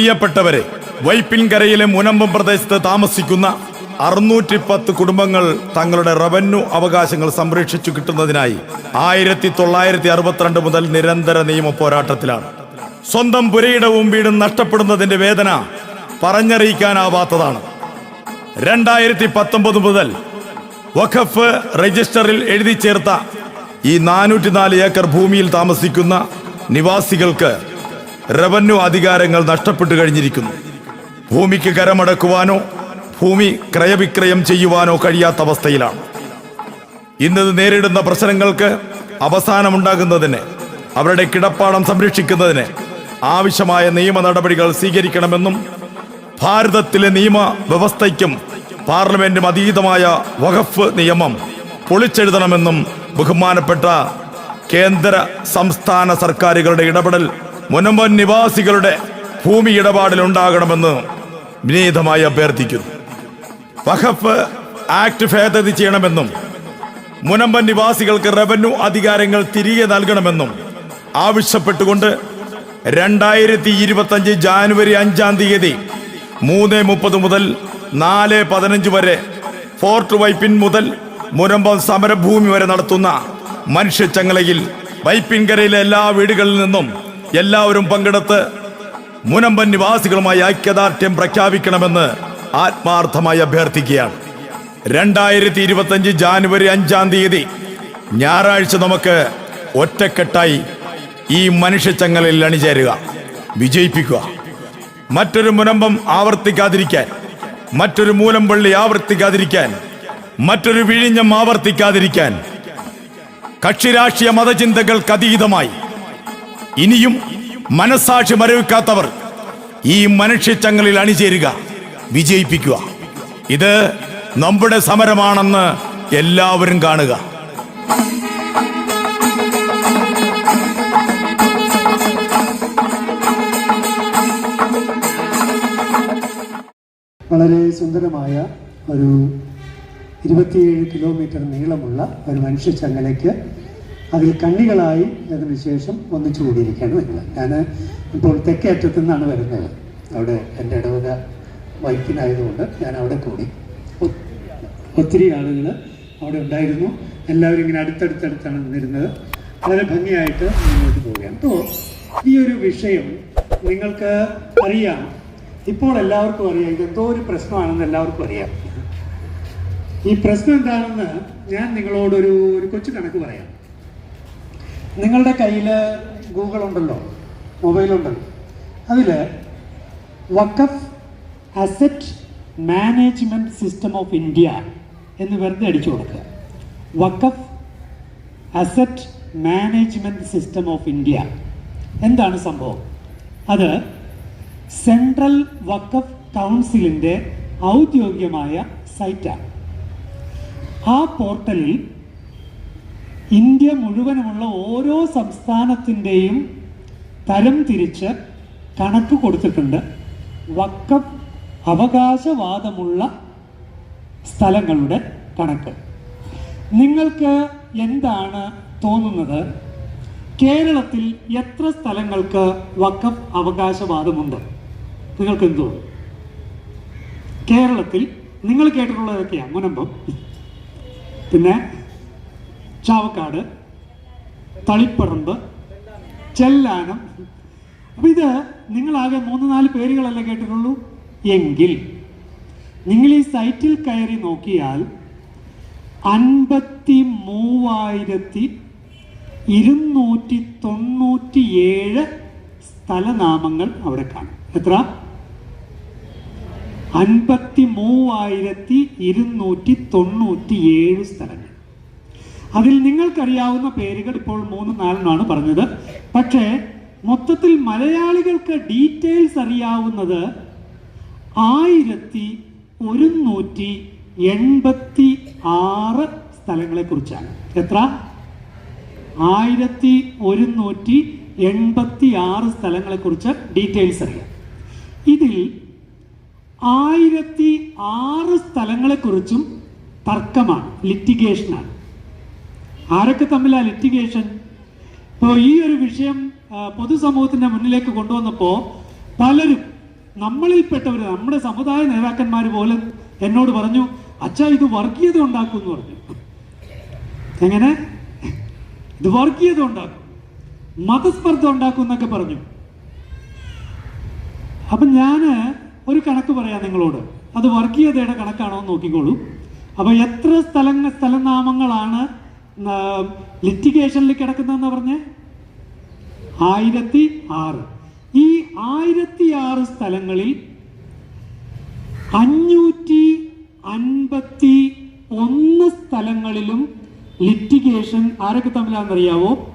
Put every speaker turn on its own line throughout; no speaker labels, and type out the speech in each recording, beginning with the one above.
പ്രിയപ്പെട്ടവരെ വൈപ്പിൻകരയിലെ മുനമ്പം പ്രദേശത്ത് താമസിക്കുന്ന അറുന്നൂറ്റി പത്ത് കുടുംബങ്ങൾ തങ്ങളുടെ റവന്യൂ അവകാശങ്ങൾ സംരക്ഷിച്ചു കിട്ടുന്നതിനായി ആയിരത്തി തൊള്ളായിരത്തി അറുപത്തിരണ്ട് മുതൽ നിരന്തര നിയമ പോരാട്ടത്തിലാണ്. സ്വന്തം പുരയിടവും വീടും നഷ്ടപ്പെടുന്നതിന്റെ വേദന പറഞ്ഞറിയിക്കാനാവാത്തതാണ്. രണ്ടായിരത്തി പത്തൊമ്പത് മുതൽ വഖഫ് രജിസ്റ്ററിൽ എഴുതി ചേർത്ത ഈ നാനൂറ്റി നാല് ഏക്കർ ഭൂമിയിൽ താമസിക്കുന്ന നിവാസികൾക്ക് റവന്യൂ അധികാരങ്ങൾ നഷ്ടപ്പെട്ടു കഴിഞ്ഞിരിക്കുന്നു. ഭൂമിക്ക് കരമടക്കുവാനോ ഭൂമി ക്രയവിക്രയം ചെയ്യുവാനോ കഴിയാത്ത അവസ്ഥയിലാണ് ഇന്നത് നേരിടുന്ന പ്രശ്നങ്ങൾക്ക് അവസാനമുണ്ടാകുന്നതിന് അവരുടെ കിടപ്പാടം സംരക്ഷിക്കുന്നതിന് ആവശ്യമായ നിയമ നടപടികൾ സ്വീകരിക്കണമെന്നും ഭാരതത്തിലെ നിയമ വ്യവസ്ഥയ്ക്കും പാർലമെന്റും അതീതമായ വഖഫ് നിയമം പൊളിച്ചെഴുതണമെന്നും ബഹുമാനപ്പെട്ട കേന്ദ്ര സംസ്ഥാന സർക്കാരുകളുടെ ഇടപെടൽ മുനമ്പൻ നിവാസികളുടെ ഭൂമി ഇടപാടിൽ ഉണ്ടാകണമെന്ന് വിനീതമായി അഭ്യർത്ഥിക്കുന്നു. വഖഫ് ആക്ട് ഭേദഗതി ചെയ്യണമെന്നും മുനമ്പൻ നിവാസികൾക്ക് റവന്യൂ അധികാരങ്ങൾ തിരികെ നൽകണമെന്നും ആവശ്യപ്പെട്ടുകൊണ്ട് രണ്ടായിരത്തി ഇരുപത്തഞ്ച് ജാനുവരി അഞ്ചാം തീയതി മൂന്ന് മുപ്പത് മുതൽ നാല് പതിനഞ്ച് വരെ ഫോർട്ട് വൈപ്പിൻ മുതൽ മുനമ്പം സമരഭൂമി വരെ നടത്തുന്ന മനുഷ്യച്ചങ്ങലയിൽ വൈപ്പിൻകരയിലെ എല്ലാ വീടുകളിൽ നിന്നും എല്ലാവരും പങ്കെടുത്ത് മുനമ്പൻ നിവാസികളുമായി ഐക്യദാർഢ്യം പ്രഖ്യാപിക്കണമെന്ന് ആത്മാർത്ഥമായി അഭ്യർത്ഥിക്കുകയാണ്. രണ്ടായിരത്തി ഇരുപത്തഞ്ച് ജാനുവരി അഞ്ചാം തീയതി ഞായറാഴ്ച നമുക്ക് ഒറ്റക്കെട്ടായി ഈ മനുഷ്യച്ചങ്ങലിൽ അണിചേരുക വിജയിപ്പിക്കുക. മറ്റൊരു മുനമ്പം ആവർത്തിക്കാതിരിക്കാൻ മറ്റൊരു മൂലംപള്ളി ആവർത്തിക്കാതിരിക്കാൻ മറ്റൊരു വിഴിഞ്ഞം ആവർത്തിക്കാതിരിക്കാൻ കക്ഷിരാഷ്ട്രീയ മതചിന്തകൾക്ക് അതീതമായി ഇനിയും മനസാക്ഷി മരവിക്കാത്തവർ ഈ മനുഷ്യച്ചങ്ങളിൽ അണിചേരുക വിജയിപ്പിക്കുക. ഇത് നമ്മുടെ സമരമാണെന്ന് എല്ലാവരും കാണുക.
വളരെ സുന്ദരമായ ഒരു ഇരുപത്തിയേഴ് കിലോമീറ്റർ നീളമുള്ള ഒരു മനുഷ്യച്ചങ്ങലയ്ക്ക് അതിൽ കണ്ണികളായി അതിന് ശേഷം ഒന്നിച്ചു കൂടിയിരിക്കുകയാണ് വരുന്നത്. ഞാൻ ഇപ്പോൾ തെക്കേ അറ്റത്തു നിന്നാണ് വരുന്നത്. അവിടെ എന്റെ ഇടവക വൈക്കിനായതുകൊണ്ട് ഞാൻ അവിടെ കൂടി. ഒത്തിരി ആളുകൾ അവിടെ ഉണ്ടായിരുന്നു. എല്ലാവരും ഇങ്ങനെ അടുത്തടുത്തടുത്താണ് നിന്നിരുന്നത്. വളരെ ഭംഗിയായിട്ട് മുന്നോട്ട് പോവുകയാണ്. അപ്പോൾ ഈ ഒരു വിഷയം നിങ്ങൾക്ക് അറിയാം. ഇപ്പോൾ എല്ലാവർക്കും അറിയാം. ഇതെന്തോ ഒരു പ്രശ്നമാണെന്ന് എല്ലാവർക്കും അറിയാം. ഈ പ്രശ്നം എന്താണെന്ന് ഞാൻ നിങ്ങളോടൊരു ഒരു കൊച്ചു കണക്ക് പറയാം. നിങ്ങളുടെ കയ്യിൽ ഗൂഗിൾ ഉണ്ടല്ലോ മൊബൈൽ ഉണ്ടല്ലോ. അതിൽ Waqf asset management system of India എന്ന് വെറുതെ അടിച്ചു കൊടുക്കുക. Waqf asset management system of India. എന്താണ് സംഭവം? അത് സെൻട്രൽ വക്കഫ് കൗൺസിലിന്റെ ഔദ്യോഗികമായ സൈറ്റാണ്. ആ പോർട്ടലിൽ ഇന്ത്യ മുഴുവനുമുള്ള ഓരോ സംസ്ഥാനത്തിന്റെയും തരം തിരിച്ച് കണക്ക് കൊടുത്തിട്ടുണ്ട്. വക്കഫ് അവകാശവാദമുള്ള സ്ഥലങ്ങളുടെ കണക്ക്. നിങ്ങൾക്ക് എന്താണ് തോന്നുന്നത്? കേരളത്തിൽ എത്ര സ്ഥലങ്ങൾക്ക് വക്കഫ് അവകാശവാദമുണ്ട്? നിങ്ങൾക്ക് എന്ത് കേരളത്തിൽ നിങ്ങൾ കേട്ടിട്ടുള്ളതൊക്കെയാണ് മുനമ്പം. പിന്നെ ചാവക്കാട് തളിപ്പറമ്പ് ചെല്ലാനം. അപ്പൊ ഇത് നിങ്ങളാകെ മൂന്ന് നാല് പേരുകളല്ലേ കേട്ടിട്ടുള്ളൂ? എങ്കിൽ നിങ്ങൾ ഈ സൈറ്റിൽ കയറി നോക്കിയാൽ അൻപത്തി മൂവായിരത്തി ഇരുന്നൂറ്റി തൊണ്ണൂറ്റിയേഴ് സ്ഥലനാമങ്ങൾ അവിടെ കാണും. എത്ര? അൻപത്തി മൂവായിരത്തി ഇരുന്നൂറ്റി തൊണ്ണൂറ്റിയേഴ് സ്ഥലങ്ങൾ. അതിൽ നിങ്ങൾക്കറിയാവുന്ന പേരുകൾ ഇപ്പോൾ മൂന്ന് നാലെണ്ണമാണ് പറഞ്ഞത്. പക്ഷേ മൊത്തത്തിൽ മലയാളികൾക്ക് ഡീറ്റെയിൽസ് അറിയാവുന്നത് ആയിരത്തി ഒരുന്നൂറ്റി എൺപത്തി ആറ് സ്ഥലങ്ങളെ കുറിച്ചാണ്. എത്ര? ആയിരത്തി ഒരുന്നൂറ്റി എൺപത്തി ആറ് സ്ഥലങ്ങളെ കുറിച്ച് ഡീറ്റെയിൽസ് അറിയാം. ഇതിൽ ആയിരത്തി ആറ് സ്ഥലങ്ങളെക്കുറിച്ചും തർക്കമാണ് ലിറ്റിഗേഷനാണ് ആരൊക്കെ തമ്മിലാണ് ലിറ്റിഗേഷൻ ഇപ്പോൾ ഈ ഒരു വിഷയം പൊതുസമൂഹത്തിന്റെ മുന്നിലേക്ക് കൊണ്ടുവന്നപ്പോൾ പലരും നമ്മളിൽപ്പെട്ടവർ നമ്മുടെ സമുദായ നേതാക്കന്മാർ പോലും എന്നോട് പറഞ്ഞു അച്ഛാ ഇത് വർഗീയത ഉണ്ടാക്കും എന്ന് പറഞ്ഞു. എങ്ങനെ? ഇത് വർഗീയത ഉണ്ടാക്കും. മതസ്പർദ്ധ ഉണ്ടാക്കും എന്നൊക്കെ പറഞ്ഞു. അപ്പം ഞാൻ ഒരു കണക്ക് പറയാം നിങ്ങളോട്. അത് വർഗീയതയുടെ കണക്കാണോ എന്ന് നോക്കിക്കോളൂ. അപ്പോൾ എത്ര സ്ഥലങ്ങൾ സ്ഥലനാമങ്ങളാണ് ലിറ്റിഗേഷനിൽ കിടക്കുന്നതെന്ന് പറഞ്ഞ? ആയിരത്തി ആറ്. ഈ ആയിരത്തി ആറ് സ്ഥലങ്ങളിൽ അഞ്ഞൂറ്റി അൻപത്തി ഒന്ന് സ്ഥലങ്ങളിലും ലിറ്റിഗേഷൻ ആരൊക്കെ തമ്മിലാണെന്നറിയാവോ?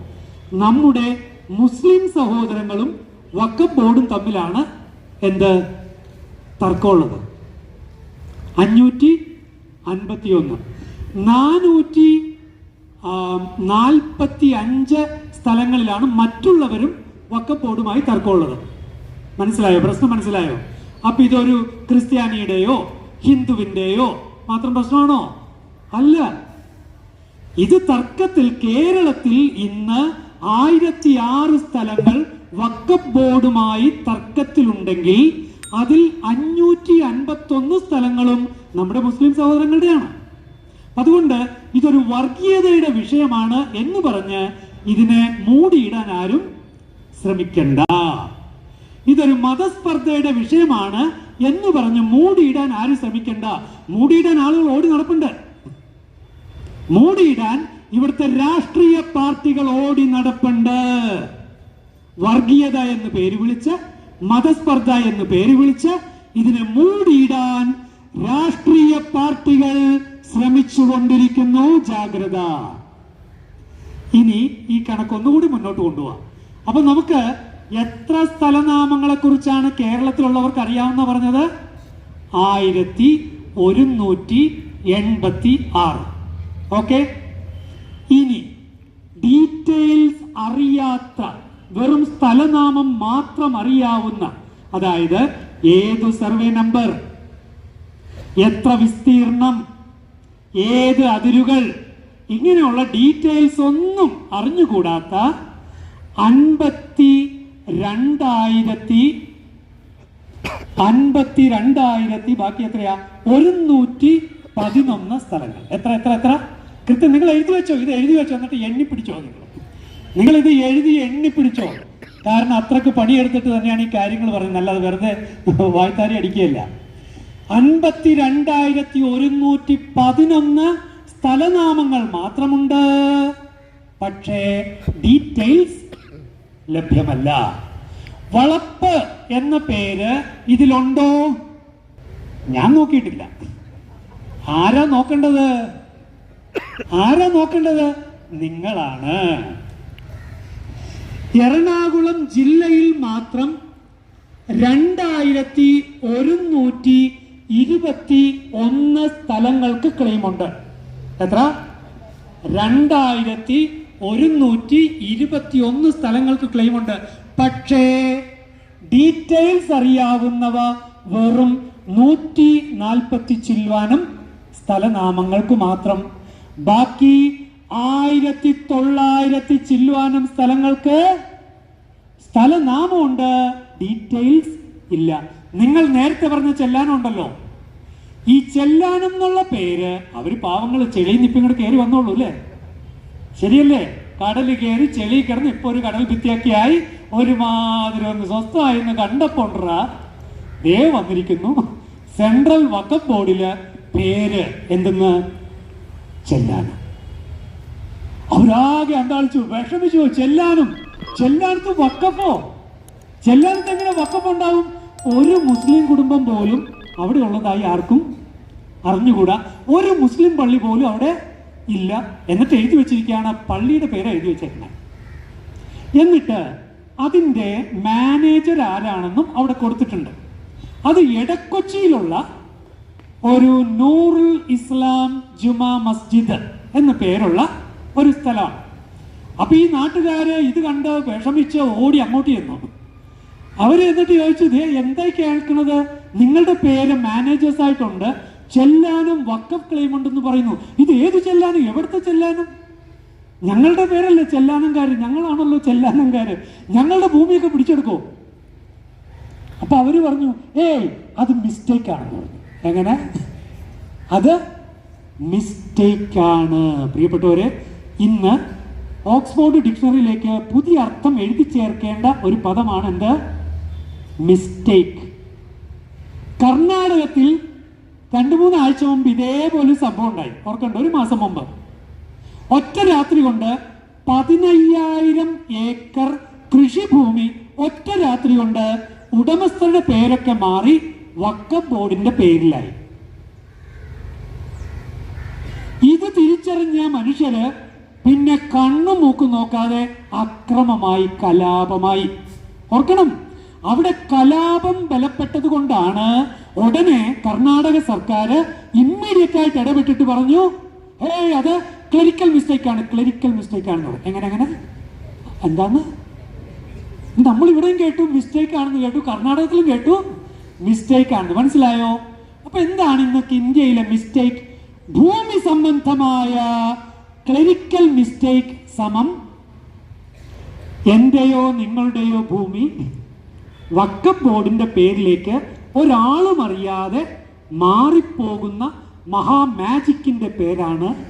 നമ്മുടെ മുസ്ലിം സഹോദരങ്ങളും വക്കഫ് ബോർഡും തമ്മിലാണ് എന്ത്? തർക്കമുള്ളത്. അഞ്ഞൂറ്റി അൻപത്തി ഒന്ന് നാനൂറ്റി നാൽപ്പത്തി അഞ്ച് സ്ഥലങ്ങളിലാണ് മറ്റുള്ളവരും വക്കഫ് ബോർഡുമായി തർക്കമുള്ളത്. മനസ്സിലായോ? പ്രശ്നം മനസ്സിലായോ? അപ്പൊ ഇതൊരു ക്രിസ്ത്യാനിയുടെയോ ഹിന്ദുവിന്റെയോ മാത്രം പ്രശ്നമാണോ? അല്ല. ഇത് തർക്കത്തിൽ കേരളത്തിൽ ഇന്ന് ആയിരത്തി ആറ് സ്ഥലങ്ങൾ വക്കഫ് ബോർഡുമായി തർക്കത്തിലുണ്ടെങ്കിൽ അതിൽ അഞ്ഞൂറ്റി അൻപത്തി ഒന്ന് സ്ഥലങ്ങളും നമ്മുടെ മുസ്ലിം സഹോദരങ്ങളുടെയാണ്. അതുകൊണ്ട് ഇതൊരു വർഗീയതയുടെ വിഷയമാണ് എന്ന് പറഞ്ഞ് ഇതിനെ മൂടിയിടാൻ ആരും ശ്രമിക്കണ്ട. ഇതൊരു മതസ്പർദ്ധയുടെ വിഷയമാണ് എന്ന് പറഞ്ഞ് മൂടിയിടാൻ ആരും ശ്രമിക്കണ്ട. മൂടിയിടാൻ ആളുകൾ ഓടി നടപ്പുണ്ട്. മൂടിയിടാൻ ഇവിടുത്തെ രാഷ്ട്രീയ പാർട്ടികൾ ഓടി നടപ്പുണ്ട്. വർഗീയത എന്ന് പേര് വിളിച്ച് മതസ്പർദ്ധ എന്ന് പേര് വിളിച്ച് ഇതിനെ മൂടിയിടാൻ രാഷ്ട്രീയ പാർട്ടികൾ ശ്രമിച്ചുകൊണ്ടിരിക്കുന്നു. ജാഗ്രത. ഇനി ഈ കണക്കൊന്നുകൂടി മുന്നോട്ട് കൊണ്ടുപോവാം. അപ്പൊ നമുക്ക് എത്ര സ്ഥലനാമങ്ങളെ കുറിച്ചാണ് കേരളത്തിലുള്ളവർക്ക് അറിയാവുന്ന പറഞ്ഞത്? ആയിരത്തി ഒരുന്നൂറ്റി എൺപത്തി ആറ് ഓക്കെ? ഇനി ഡീറ്റെയിൽസ് അറിയാത്ത വെറും സ്ഥലനാമം മാത്രം അറിയാവുന്ന അതായത് ഏതു സർവേ നമ്പർ? എത്ര വിസ്തീർണം? ഏത് അതിരുകൾ? ഇങ്ങനെയുള്ള ഡീറ്റെയിൽസ് ഒന്നും അറിഞ്ഞുകൂടാത്ത അൻപത്തി രണ്ടായിരത്തി അൻപത്തി രണ്ടായിരത്തി ബാക്കി എത്രയാ? ഒരുന്നൂറ്റി പതിനൊന്ന് സ്ഥലങ്ങൾ. എത്ര എത്ര എത്ര? കൃത്യം നിങ്ങൾ എഴുതി വെച്ചോ. ഇത് എഴുതി വെച്ചോ. എന്നിട്ട് എണ്ണി പിടിച്ചോ നിങ്ങൾ. നിങ്ങൾ ഇത് എഴുതി എണ്ണി പിടിച്ചോ. കാരണം അത്രയ്ക്ക് പണിയെടുത്തിട്ട് തന്നെയാണ് ഈ കാര്യങ്ങൾ പറയുന്നത്. അല്ലാതെ വെറുതെ വായ്ത്താരി അടിക്കുകയല്ല. അൻപത്തി രണ്ടായിരത്തി ഒരുന്നൂറ്റി പതിനൊന്ന് സ്ഥലനാമങ്ങൾ മാത്രമുണ്ട്. പക്ഷേ ഡീറ്റെയിൽസ് ലഭ്യമല്ല. വളപ്പ് എന്ന പേര് ഇതിലുണ്ടോ? ഞാൻ നോക്കിയിട്ടില്ല. ആരാ നോക്കേണ്ടത്? ആരാ നോക്കേണ്ടത്? നിങ്ങളാണ്. എറണാകുളം ജില്ലയിൽ മാത്രം രണ്ടായിരത്തി ഒരുന്നൂറ്റി ഇരുപത്തി ഒന്ന് സ്ഥലങ്ങൾക്ക് ക്ലെയിമുണ്ട് എത്ര? രണ്ടായിരത്തി ഒരുന്നൂറ്റി ഇരുപത്തി ഒന്ന് സ്ഥലങ്ങൾക്ക് ക്ലെയിമുണ്ട് പക്ഷേ ഡീറ്റെയിൽസ് അറിയാവുന്നവ വെറും നൂറ്റി നാൽപ്പത്തി ചില്വാനം സ്ഥലനാമങ്ങൾക്ക് മാത്രം. ബാക്കി ആയിരത്തി തൊള്ളായിരത്തി ചില്വാനം സ്ഥലങ്ങൾക്ക് സ്ഥലനാമമുണ്ട്. ഡീറ്റെയിൽസ് ഇല്ല. നിങ്ങൾ നേരത്തെ പറഞ്ഞ ചെല്ലാനുണ്ടല്ലോ. ഈ ചെല്ലാനം എന്നുള്ള പേര് അവർ പാവങ്ങൾ ചെളിയിൽ നിപ്പം ഇങ്ങോട്ട് കയറി വന്നോളൂ അല്ലേ? ശരിയല്ലേ? കടൽ കയറി ചെളി കിടന്ന് ഇപ്പൊ ഒരു കടൽ ഭിത്തിയാക്കിയായി ഒരുമാതിരി ഒന്ന് സ്വസ്ഥമായി എന്ന് കണ്ടപ്പോണ്ട്ര ദേ വന്നിരിക്കുന്നു സെൻട്രൽ വക്കഫ് ബോർഡിൽ പേര് എന്തെന്ന്? ചെല്ലാനം. അവരാകെ അന്താളിച്ചു വിഷമിച്ചു ചെല്ലാനും. ചെല്ലാനത്ത് വക്കഫോ? ചെല്ലാനത്ത് എങ്ങനെ വക്കഫ് ഉണ്ടാവും? ഒരു മുസ്ലിം കുടുംബം പോലും അവിടെ ഉള്ളതായി ആർക്കും അറിഞ്ഞുകൂടാ. ഒരു മുസ്ലിം പള്ളി പോലും അവിടെ ഇല്ല. എന്നിട്ട് എഴുതി വെച്ചിരിക്കുകയാണ് പള്ളിയുടെ പേര് എഴുതി വെച്ചേക്കുന്നത് എന്നിട്ട് അതിന്റെ മാനേജർ ആരാണെന്നും അവിടെ കൊടുത്തിട്ടുണ്ട്. അത് എടക്കൊച്ചിയിലുള്ള ഒരു നൂറുൽ ഇസ്ലാം ജുമാ മസ്ജിദ് എന്ന പേരുള്ള ഒരു സ്ഥലമാണ്. അപ്പൊ ഈ നാട്ടുകാര് ഇത് കണ്ട് വിഷമിച്ച് ഓടി അങ്ങോട്ട് ചെന്നു. അവർ എന്നിട്ട് ചോദിച്ചു "ദേ എന്തായി കേൾക്കുന്നത്? നിങ്ങളുടെ പേര് മാനേജേഴ്സ് ആയിട്ടുണ്ട് ചെല്ലാനും വക്കഫ് ക്ലെയിം ഉണ്ടെന്ന് പറയുന്നു. ഇത് ഏത് ചെല്ലാനും? എവിടുത്തെ ചെല്ലാനും? ഞങ്ങളുടെ പേരല്ലേ ചെല്ലാനംകാർ ഞങ്ങളാണല്ലോ ചെല്ലാനംകാർ ഞങ്ങളുടെ ഭൂമിയൊക്കെ പിടിച്ചെടുക്കോ? അപ്പൊ അവർ പറഞ്ഞു ഏയ് അത് മിസ്റ്റേക്ക് ആണ് എങ്ങനെ? അത് മിസ്റ്റേക്ക് ആണ് പ്രിയപ്പെട്ടവര് ഇന്ന് ഓക്സ്ഫോർഡ് ഡിക്ഷണറിയിലേക്ക് പുതിയ അർത്ഥം എഴുതി ചേർക്കേണ്ട ഒരു പദമാണ് എന്ത്? മിസ്റ്റേക്ക് കർണാടകത്തിൽ രണ്ടു മൂന്ന് ആഴ്ച മുമ്പ് ഇതേപോലെ സംഭവം ഉണ്ടായി. ഓർക്കണ്ട ഒരു മാസം മുമ്പ്. ഒറ്റ രാത്രി കൊണ്ട് പതിനയ്യായിരം ഏക്കർ കൃഷിഭൂമി ഒറ്റ രാത്രി കൊണ്ട് ഉടമസ്ഥരുടെ പേരൊക്കെ മാറി വക്കം ബോർഡിന്റെ പേരിലായി. ഇത് തിരിച്ചറിഞ്ഞ മനുഷ്യര് പിന്നെ കണ്ണും മൂക്കും നോക്കാതെ അക്രമമായി കലാപമായി. ഓർക്കണം അവിടെ കലാപം ബലപ്പെട്ടത് കൊണ്ടാണ് ഉടനെ കർണാടക സർക്കാർ ഇമ്മീഡിയറ്റ് ആയിട്ട് ഇടപെട്ടിട്ട് പറഞ്ഞു ഏയ് അത് ക്ലറിക്കൽ മിസ്റ്റേക്ക് ആണ് ക്ലറിക്കൽ മിസ്റ്റേക്ക് ആണെന്ന് പറഞ്ഞു. എങ്ങനെ എങ്ങനെ? എന്താന്ന് നമ്മൾ ഇവിടെയും കേട്ടു മിസ്റ്റേക്ക് ആണെന്ന് കേട്ടു കർണാടകത്തിലും കേട്ടു മിസ്റ്റേക്ക് ആണെന്ന്. മനസ്സിലായോ? അപ്പൊ എന്താണ് ഇന്നൊക്കെ ഇന്ത്യയിലെ മിസ്റ്റേക്ക് ഭൂമി സംബന്ധമായ ക്ലറിക്കൽ മിസ്റ്റേക്ക് സമം എന്റെയോ നിങ്ങളുടെയോ ഭൂമി? വക്കം ബോർഡിന്റെ പേരിലേക്ക് ഒരാളും അറിയാതെ മാറിപ്പോകുന്ന മഹാമാജിക്കിന്റെ പേരാണ്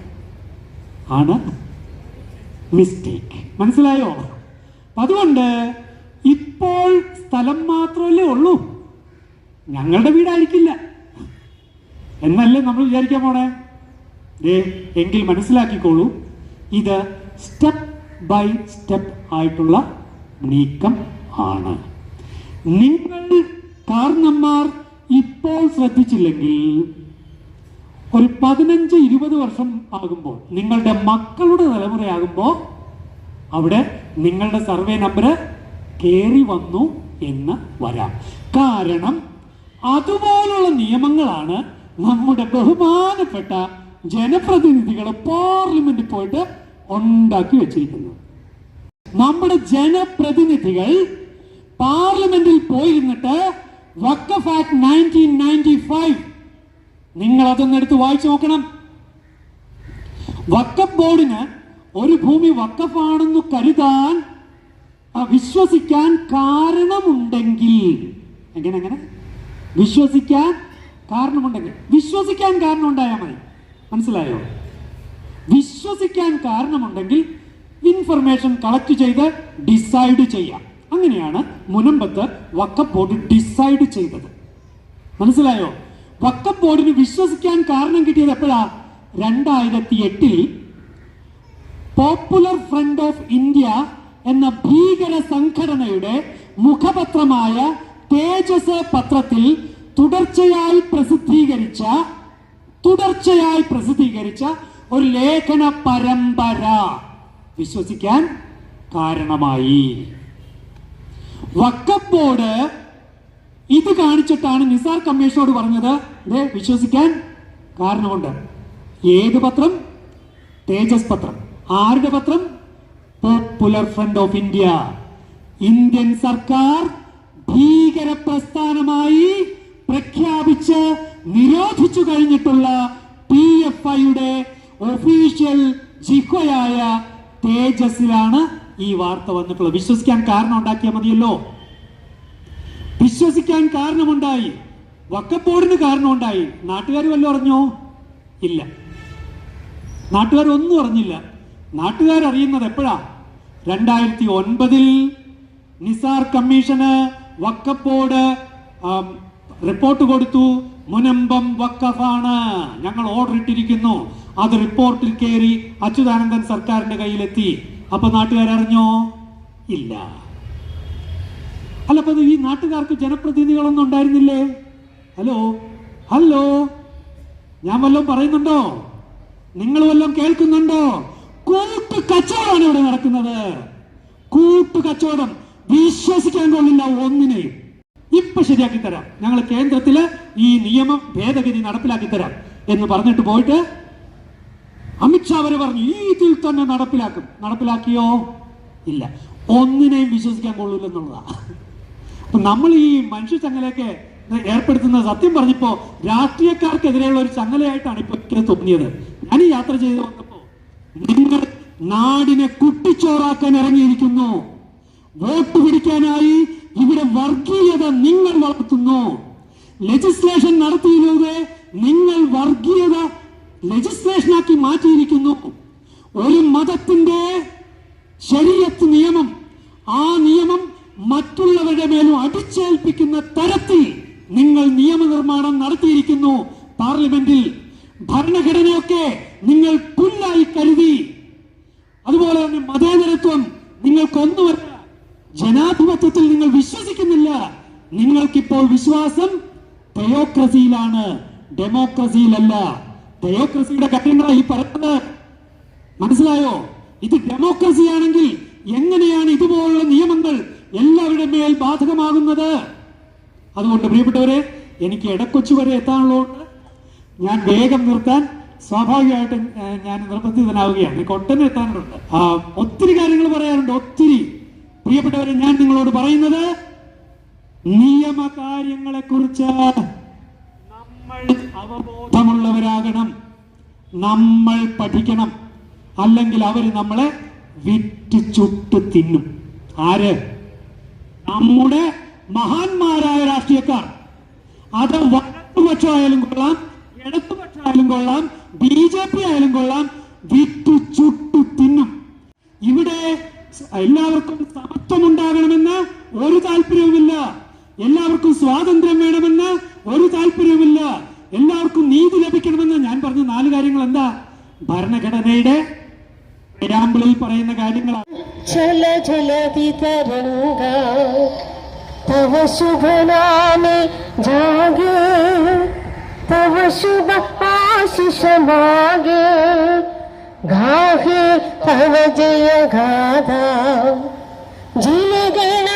ആണ് മിസ്റ്റേക്ക്. മനസ്സിലായോ? അതുകൊണ്ട് ഇപ്പോൾ സ്ഥലം മാത്രമല്ലേ ഉള്ളൂ. ഞങ്ങളുടെ വീടായിരിക്കില്ല. എന്നല്ലേ നമ്മൾ വിചാരിക്കാൻ പോണേ? ദേ എങ്കിൽ മനസ്സിലാക്കിക്കോളൂ. ഇത് സ്റ്റെപ്പ് ബൈ സ്റ്റെപ്പ് ആയിട്ടുള്ള നീക്കം ആണ്. നിങ്ങൾ കാരണന്മാർ ഇപ്പോൾ ശ്രദ്ധിച്ചില്ലെങ്കിൽ ഒരു പതിനഞ്ച് ഇരുപത് വർഷം ആകുമ്പോൾ നിങ്ങളുടെ മക്കളുടെ തലമുറയാകുമ്പോൾ അവിടെ നിങ്ങളുടെ സർവേ നമ്പർ കയറി വന്നു എന്ന് വരാം. കാരണം അതുപോലുള്ള നിയമങ്ങളാണ് നമ്മുടെ ബഹുമാനപ്പെട്ട ജനപ്രതിനിധികൾ പാർലമെന്റിൽ പോയിട്ട് ഉണ്ടാക്കി വെച്ചിരിക്കുന്നത്. നമ്മുടെ ജനപ്രതിനിധികൾ പാർലമെന്റിൽ പോയിരുന്നിട്ട് Waqf act nineteen ninety five. നിങ്ങൾ അതൊന്ന് എടുത്ത് വായിച്ചു നോക്കണം. വക്കഫ് ബോർഡിന് ഒരു ഭൂമി വക്കഫാണെന്ന് കരുതാൻ വിശ്വസിക്കാൻ കാരണമുണ്ടെങ്കിൽ എങ്ങനെ എങ്ങനെ? വിശ്വസിക്കാൻ കാരണമുണ്ടെങ്കിൽ. വിശ്വസിക്കാൻ കാരണം ഉണ്ടായാൽ മതി. മനസ്സിലായോ? വിശ്വസിക്കാൻ കാരണമുണ്ടെങ്കിൽ ഇൻഫർമേഷൻ കളക്ട് ചെയ്ത് ഡിസൈഡ് ചെയ്യാം. അങ്ങനെയാണ് മുനമ്പത്ത് വക്കപ്പ് ബോർഡ് ഡിസൈഡ് ചെയ്തത്. മനസ്സിലായോ? വക്കപ്പ് ബോർഡിന് വിശ്വസിക്കാൻ കാരണം കിട്ടിയത് എപ്പോഴാ? രണ്ടായിരത്തി എട്ടിൽ പോപ്പുലർ ഫ്രണ്ട് ഓഫ് ഇന്ത്യ എന്ന ഭീകര സംഘടനയുടെ മുഖപത്രമായ തേജസ് പത്രത്തിൽ തുടർച്ചയായി പ്രസിദ്ധീകരിച്ച തുടർച്ചയായി പ്രസിദ്ധീകരിച്ച ഒരു ലേഖന പരമ്പര വിശ്വസിക്കാൻ കാരണമായി. വക്കഫ് ബോർഡ് ഇത് കാണിച്ചിട്ടാണ് നിസാർ കമ്മീഷനോട് പറഞ്ഞത്. വിശ്വസിക്കാൻ കാരണമുണ്ട്. ഏത് പത്രം? തേജസ് പത്രം. ആരുടെ പത്രം? Popular front of India Indian സർക്കാർ ഭീകര പ്രസ്ഥാനമായി പ്രഖ്യാപിച്ച് നിരോധിച്ചു കഴിഞ്ഞിട്ടുള്ള പി എഫ് ഐയുടെ ഒഫീഷ്യൽ ജിഹയായ തേജസിലാണ് ഈ വാർത്ത വന്നിട്ടുള്ളത് വിശ്വസിക്കാൻ കാരണം ഉണ്ടാക്കിയാൽ മതിയല്ലോ. വിശ്വസിക്കാൻ കാരണമുണ്ടായി. വക്കപ്പോടിന് കാരണമുണ്ടായി. നാട്ടുകാർ വല്ലതും അറിഞ്ഞോ? ഇല്ല. നാട്ടുകാർ ഒന്നും അറിഞ്ഞില്ല. നാട്ടുകാർ അറിയുന്നത് എപ്പോഴാ? രണ്ടായിരത്തി ഒൻപതിൽ നിസാർ കമ്മീഷന് വക്കപ്പോട് റിപ്പോർട്ട് കൊടുത്തു. മുനമ്പം വക്കഫാണ്. ഞങ്ങൾ ഓർഡർ ഇട്ടിരിക്കുന്നു. അത് റിപ്പോർട്ടിൽ കയറി അച്യുതാനന്ദൻ സർക്കാരിന്റെ കയ്യിലെത്തി. അപ്പൊ നാട്ടുകാർ അറിഞ്ഞോ? ഇല്ല. അല്ല അപ്പൊ ഈ നാട്ടുകാർക്ക് ജനപ്രതിനിധികളൊന്നും ഉണ്ടായിരുന്നില്ലേ? ഹലോ? ഹലോ? ഞാൻ വല്ലതും പറയുന്നുണ്ടോ? നിങ്ങൾ വല്ലതും കേൾക്കുന്നുണ്ടോ? കൂട്ടു കച്ചവടമാണ് ഇവിടെ നടക്കുന്നത്. കൂട്ടു കച്ചവടം. വിശ്വസിക്കാൻ കൊള്ളില്ല ഒന്നിനെയും ഇപ്പൊ ശരിയാക്കി തരാം. ഞങ്ങൾ കേന്ദ്രത്തിൽ ഈ നിയമം ഭേദഗതി നടപ്പിലാക്കി തരാം എന്ന് പറഞ്ഞിട്ട് പോയിട്ട് അമിത്ഷാ വരെ പറഞ്ഞു ഈ ഇതിൽ തന്നെ നടപ്പിലാക്കും. നടപ്പിലാക്കിയോ? ഇല്ല. ഒന്നിനെയും വിശ്വസിക്കാൻ കൊള്ളൂലെന്നുള്ളതാ അപ്പൊ നമ്മൾ ഈ മനുഷ്യ ചങ്ങലയൊക്കെ ഏർപ്പെടുത്തുന്ന സത്യം പറഞ്ഞപ്പോ രാഷ്ട്രീയക്കാർക്കെതിരെയുള്ള ഒരു ചങ്ങലയായിട്ടാണ് ഇപ്പൊ എനിക്ക് തോന്നിയത്. ഞാൻ ഈ യാത്ര ചെയ്ത് വന്നപ്പോ നിങ്ങൾ നാടിനെ കുട്ടിച്ചോറാക്കാൻ ഇറങ്ങിയിരിക്കുന്നു. വോട്ട് പിടിക്കാനായി ഇവിടെ വർഗീയത നിങ്ങൾ വളർത്തുന്നു. ലെജിസ്ലേഷൻ നടത്തിയിലൂടെ നിങ്ങൾ വർഗീയത ലെജിസ്ലേഷനാക്കി മാറ്റിയിരിക്കുന്നു. ഒരു മതത്തിന്റെ ശരീരത്ത് നിയമം ആ നിയമം മറ്റുള്ളവരുടെ മേലും അടിച്ചേൽപ്പിക്കുന്ന തരത്തിൽ നിങ്ങൾ നിയമനിർമ്മാണം നടത്തിയിരിക്കുന്നു. പാർലമെന്റിൽ ഭരണഘടനയൊക്കെ നിങ്ങൾ പുല്ലായി കരുതി. അതുപോലെ തന്നെ മതേതരത്വം നിങ്ങൾക്കൊന്നുമല്ല. ജനാധിപത്യത്തിൽ നിങ്ങൾ വിശ്വസിക്കുന്നില്ല. നിങ്ങൾക്കിപ്പോൾ വിശ്വാസം തെയോക്രസിയിലാണ് ഡെമോക്രസിയിലല്ല തെയോക്രസിയുടെ കാര്യങ്ങളാണ് ഈ പറയുന്നത്? മനസ്സിലായോ? ഇത് ഡെമോക്രസി ആണെങ്കിൽ എങ്ങനെയാണ് ഇതുപോലുള്ള നിയമങ്ങൾ എല്ലാവരുടെ മേൽ ബാധകമാകുന്നത്? അതുകൊണ്ട് പ്രിയപ്പെട്ടവരെ എനിക്ക് ഇടക്കൊച്ചു വരെ എത്താനുള്ളതുകൊണ്ട് ഞാൻ വേഗം നിർത്താൻ സ്വാഭാവികമായിട്ടും ഞാൻ നിർബന്ധിതനാവുകയാണ്. എനിക്ക് ഒട്ടനെ എത്താനുണ്ട്. ഒത്തിരി കാര്യങ്ങൾ പറയാറുണ്ട് ഒത്തിരി. പ്രിയപ്പെട്ടവരെ ഞാൻ നിങ്ങളോട് പറയുന്നത് നിയമകാര്യങ്ങളെ കുറിച്ച് നമ്മൾ അവബോധമുള്ളവരാകണം നമ്മൾ പഠിക്കണം. അല്ലെങ്കിൽ അവർ നമ്മളെ വിറ്റ് ചുട്ട് തിന്നും. ആര്? നമ്മുടെ മഹാന്മാരായ രാഷ്ട്രീയക്കാർ. അത് വലതുപക്ഷമായാലും കൊള്ളാം ഇടതുപക്ഷമായാലും കൊള്ളാം ബി ജെ പി ആയാലും കൊള്ളാം വിറ്റ് ചുട്ടു തിന്നും. ഇവിടെ എല്ലാവർക്കും സമത്വം ഉണ്ടാകണമെന്ന് ഒരു താല്പര്യവുമില്ല. എല്ലാവർക്കും സ്വാതന്ത്ര്യം വേണമെന്ന് ഒരു താല്പര്യവുമില്ല. എല്ലാവർക്കും നീതി ലഭിക്കണമെന്ന് ഞാൻ പറഞ്ഞ നാല് കാര്യങ്ങൾ എന്താ? ഭരണഘടനയുടെ രാമ്പിളിൽ പറയുന്ന കാര്യങ്ങളാണ്.
ചല ചലതി തരംഗ തവ ശുഭനാമേ ജാഗേ തവ ശുഭ ആശിഷമാകേ ഗാഹേ തവ ജയ ഗാഥ. ജീവഗണ